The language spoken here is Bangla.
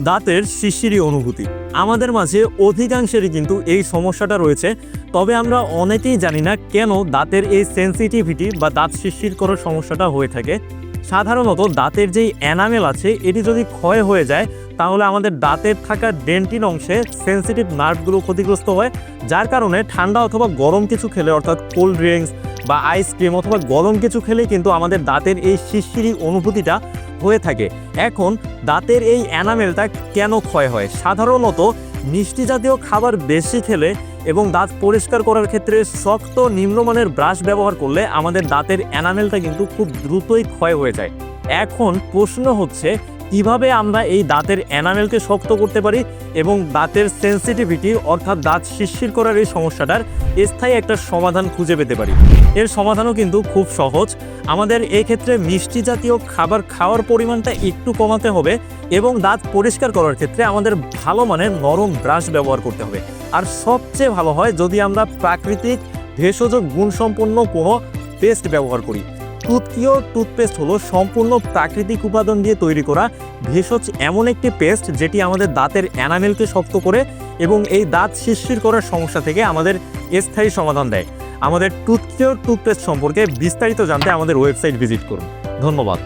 দাঁতের শিশিরি অনুভূতি। আমাদের মাঝে অধিকাংশেরই কিন্তু এই সমস্যাটা রয়েছে, তবে আমরা অনেকেই জানি না কেন দাঁতের এই সেন্সিটিভিটি বা দাঁত শিশির করার সমস্যাটা হয়ে থাকে। সাধারণত দাঁতের যেই অ্যানামেল আছে, এটি যদি ক্ষয় হয়ে যায়, তাহলে আমাদের দাঁতের থাকা ডেন্টিন অংশে সেন্সিটিভ নার্ভগুলো ক্ষতিগ্রস্ত হয়, যার কারণে ঠান্ডা অথবা গরম কিছু খেলে, অর্থাৎ কোল্ড ড্রিঙ্কস বা আইসক্রিম অথবা গরম কিছু খেলে কিন্তু আমাদের দাঁতের এই শিরশিরি অনুভূতিটা হয়ে থাকে। এখন দাঁতের এই অ্যানামেলটা কেন ক্ষয় হয়? সাধারণত মিষ্টি জাতীয় খাবার বেশি খেলে এবং দাঁত পরিষ্কার করার ক্ষেত্রে শক্ত নিম্নমানের ব্রাশ ব্যবহার করলে আমাদের দাঁতের অ্যানামেলটা কিন্তু খুব দ্রুতই ক্ষয় হয়ে যায়। এখন প্রশ্ন হচ্ছে কীভাবে আমরা এই দাঁতের অ্যানামেলকে শক্ত করতে পারি এবং দাঁতের সেন্সিটিভিটি অর্থাৎ দাঁত শিরশির করার এই সমস্যাটার স্থায়ী একটা সমাধান খুঁজে পেতে পারি। এর সমাধানও কিন্তু খুব সহজ। আমাদের ক্ষেত্রে মিষ্টি জাতীয় খাবার খাওয়ার পরিমাণটা একটু কমাতে হবে এবং দাঁত পরিষ্কার করার ক্ষেত্রে আমাদের ভালো মানের নরম ব্রাশ ব্যবহার করতে হবে। আর সবচেয়ে ভালো হয় যদি আমরা প্রাকৃতিক ভেষজ গুণসম্পন্ন কোনো পেস্ট ব্যবহার করি। টুথকিও টুথপেস্ট হলো সম্পূর্ণ প্রাকৃতিক উপাদান দিয়ে তৈরি করা ভেষজ এমন একটি পেস্ট যেটি আমাদের দাঁতের অ্যানামেলকে শক্ত করে এবং এই দাঁত শিরশির করার সমস্যা থেকে আমাদের স্থায়ী সমাধান দেয়। আমাদের টুথকিওর টুথপেস্ট সম্পর্কে বিস্তারিত জানতে আমাদের ওয়েবসাইট ভিজিট করুন। ধন্যবাদ।